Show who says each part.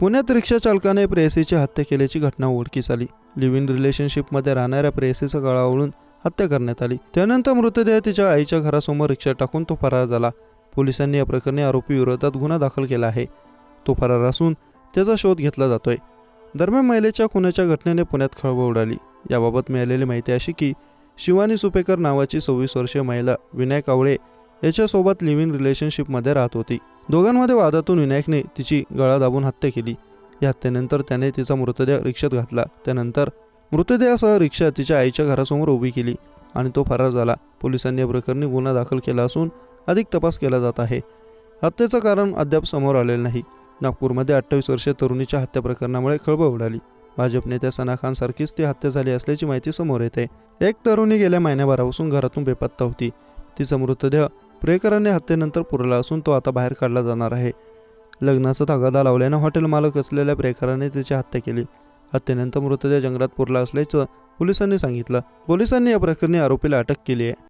Speaker 1: पुण्यात रिक्षा चालकाने प्रेयसीची हत्या केल्याची घटना उघडकीस आली. लिव्ह इन रिलेशनशिपमध्ये राहणाऱ्या प्रेयसीचा गळावळून हत्या करण्यात आली. त्यानंतर मृतदेह तिच्या आईच्या घरासमोर रिक्षा टाकून तो फरार झाला. पोलिसांनी या प्रकरणी आरोपी विरोधात गुन्हा दाखल केला आहे. तो फरार असून त्याचा शोध घेतला जातोय. दरम्यान महिलेच्या खुनाच्या घटनेने पुण्यात खळबळ उडाली. याबाबत मिळालेली माहिती अशी की शिवानी सुपेकर नावाची सव्वीस वर्षीय महिला विनायक आवळे याच्यासोबत लिव्ह इन रिलेशनशिपमध्ये राहत होती. दोघांमध्ये वादातून विनायकने तिची गळा दाबून हत्या केली. या हत्येनंतर त्याने तिचा मृतदेह रिक्षात घातला. त्यानंतर मृतदेहासह रिक्षा तिच्या आईच्या घरासमोर उभी केली आणि तो फरार झाला. पोलिसांनी या प्रकरणी गुन्हा दाखल केला असून अधिक तपास केला जात आहे. हत्येचं कारण अद्याप समोर आलेलं नाही. नागपूरमध्ये अठ्ठावीस वर्षीय तरुणीच्या हत्या प्रकरणामुळे खळबळ उडाली. भाजप नेत्या सना खान सारखीच ती हत्या झाली असल्याची माहिती समोर येते. एक तरुणी गेल्या महिन्याभरापासून घरातून बेपत्ता होती. तिचा मृतदेह प्रियकरांनी हत्येनंतर पुरला असून तो आता बाहेर काढला जाणार आहे. लग्नाचा तगादा लावल्यानं हॉटेल मालक असलेल्या प्रियकराने तिची हत्या केली. हत्येनंतर मृतदेह जंगलात पुरला असल्याचं पोलिसांनी सांगितलं. पोलिसांनी या प्रकरणी आरोपीला अटक केली आहे.